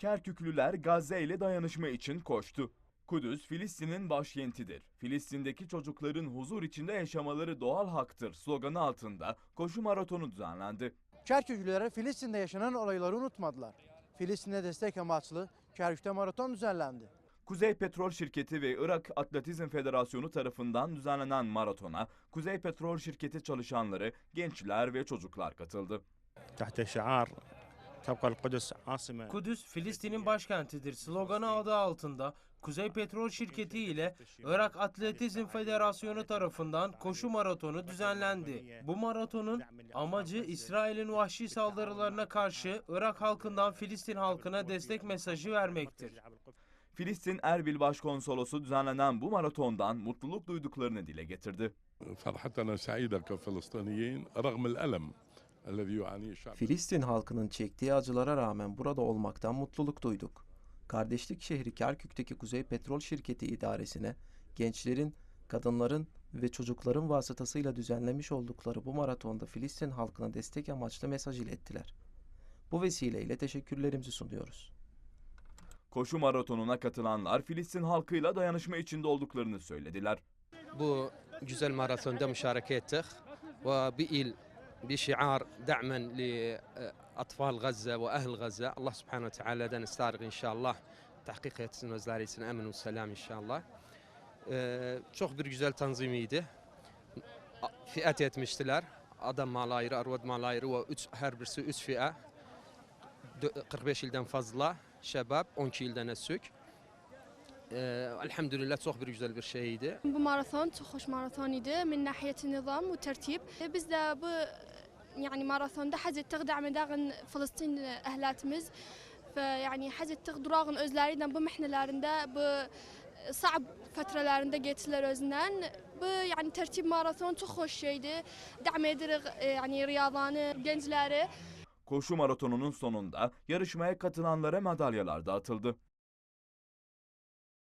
Kerküklüler Gazze ile dayanışma için koştu. Kudüs, Filistin'in başkentidir. Filistin'deki çocukların huzur içinde yaşamaları doğal haktır sloganı altında koşu maratonu düzenlendi. Kerküklüler Filistin'de yaşanan olayları unutmadılar. Filistin'e destek amaçlı Kerkük'te maraton düzenlendi. Kuzey Petrol Şirketi ve Irak Atletizm Federasyonu tarafından düzenlenen maratona Kuzey Petrol Şirketi çalışanları, gençler ve çocuklar katıldı. تحت شعار تبقى القدس عاصمة Kudüs Filistin'in başkentidir sloganı adı altında Kuzey Petrol Şirketi ile Irak Atletizm Federasyonu tarafından koşu maratonu düzenlendi. Bu maratonun amacı İsrail'in vahşi saldırılarına karşı Irak halkından Filistin halkına destek mesajı vermektir. Filistin Erbil Başkonsolosu düzenlenen bu maratondan mutluluk duyduklarını dile getirdi. فرحتنا سعيدة كفلسطينيين رغم الألم الذي يعانيه الشعب Filistin halkının çektiği acılara rağmen burada olmaktan mutluluk duyduk. Kardeşlik şehri Kerkük'teki Kuzey Petrol Şirketi idaresine gençlerin, kadınların ve çocukların vasıtasıyla düzenlemiş oldukları bu maratonda Filistin halkına destek amaçlı mesaj ilettiler. Bu vesileyle teşekkürlerimizi sunuyoruz. Koşu maratonuna katılanlar Filistin halkıyla dayanışma içinde olduklarını söylediler. bu güzel maratonda müşareke ettik ve bir il بشعار دعما لأطفال غزة وأهل غزة الله سبحانه وتعالى da نستارق إن شاء الله tahkik etsin özleri için emin ve selam inşallah. Ee, çok bir güzel tanzimiydi. Fiyat etmiştiler. Adam malayırı, arvad malayırı ve üç, her birisi 3 fiye. Dö- 45 ilden fazla şebap, 12 ilden esük. Elhamdülillah çok bir güzel bir şeydi. Bu maraton çok hoş maratoniydi min nahiyeti nizam ve tertib. Biz de bu yani maratonda حاجة تخدع داغن فلسطين أهلاتimiz ve yani حاجة durağın özlerinden bu mihnelerinde bu صعب فترlarında geçtiler özünden. Bu yani tertib maraton çok hoş şeydi. Dam edirik yani riyadanı, gençleri. Koşu maratonunun sonunda yarışmaya katılanlara madalyalar dağıtıldı.